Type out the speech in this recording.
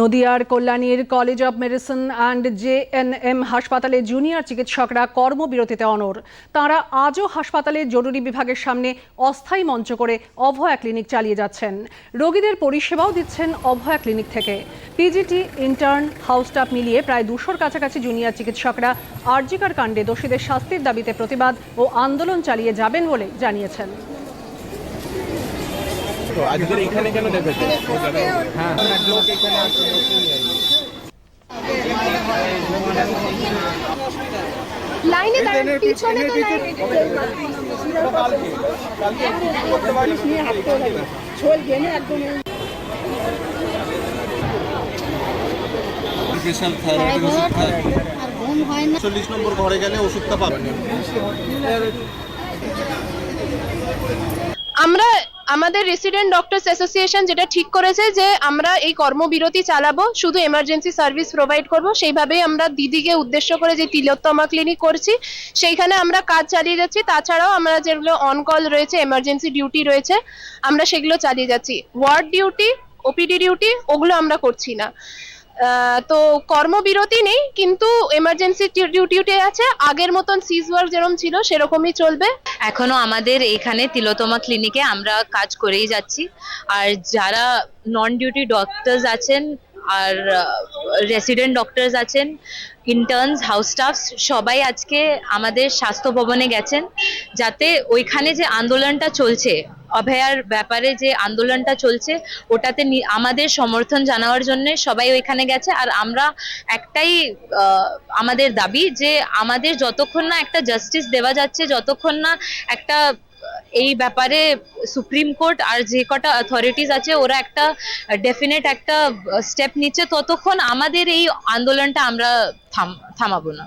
নদিয়ার কল্যাণীর college of medicine and JNM হাসপাতালে junior চিকিৎসকরা কর্মবিরতিতে অনর তাঁরা আজও হাসপাতালের জরুরি বিভাগের সামনে অস্থায়ী মঞ্চ করে অভয়া ক্লিনিক চালিয়ে যাচ্ছেন। রোগীদের পরিষেবাও দিচ্ছেন অভয়া ক্লিনিক থেকে। পিজিটি ইন্টার্ন হাউস স্টাফ মিলিয়ে প্রায় দুশোর কাছাকাছি জুনিয়র চিকিৎসকরা আরজিকার কাণ্ডে দোষীদের শাস্তির দাবিতে প্রতিবাদ ও আন্দোলন চালিয়ে যাবেন বলে জানিয়েছেন। তো আজকের এখানে কেন দেখেছে? হ্যাঁ। লোক এখানে আছে লাইনে দাঁড়ান পিছনে তো হয় চল্লিশ নম্বর ঘরে গেলে ওষুধটা পাবেন। আমরা আমাদের রেসিডেন্ট ডক্টরস অ্যাসোসিয়েশন যেটা ঠিক করেছে যে আমরা এই কর্মবিরতি চালাবো, শুধু এমার্জেন্সি সার্ভিস প্রোভাইড করব, সেইভাবেই আমরা দিদিকে উদ্দেশ্য করে যে তিলোত্তমা ক্লিনিক করছি, সেইখানে আমরা কাজ চালিয়ে যাচ্ছি। তাছাড়াও আমরা যেগুলো অন কল রয়েছে এমার্জেন্সি ডিউটি রয়েছে, আমরা সেগুলো চালিয়ে যাচ্ছি। ওয়ার্ড ডিউটি ওপিডি ডিউটি ওগুলো আমরা করছি না। তো কর্মবিরতি নেই, কিন্তু এমার্জেন্সি ডিউটিতে আছে। আগের মতন সিজ ওয়ার্ক যেরকম ছিল, সেরকমই চলবে। এখনও আমাদের এখানে তিলোতমা ক্লিনিকে আমরা কাজ করেই যাচ্ছি। আর যারা নন ডিউটি ডক্টরস আছেন, আর রেসিডেন্ট ডক্টরস আছেন ইন্টার্নস হাউস স্টাফ সবাই আজকে আমাদের স্বাস্থ্য ভবনে গেছেন। যাতে ওইখানে যে আন্দোলনটা চলছে অভয়ার ব্যাপারে যে আন্দোলনটা চলছে, ওটাতে আমাদের সমর্থন জানানোর জন্য সবাই ওইখানে গেছে। আর আমরা একটাই আমাদের দাবি যে আমাদের যতক্ষণ না একটা জাস্টিস দেওয়া যাচ্ছে, যতক্ষণ না একটা এই ব্যাপারে সুপ্রিম কোর্ট আর যে কটা অথরিটিস আছে, ওরা একটা ডেফিনেট একটা স্টেপ নিচ্ছে, ততক্ষণ আমাদের এই আন্দোলনটা আমরা থাম, থামাবো না।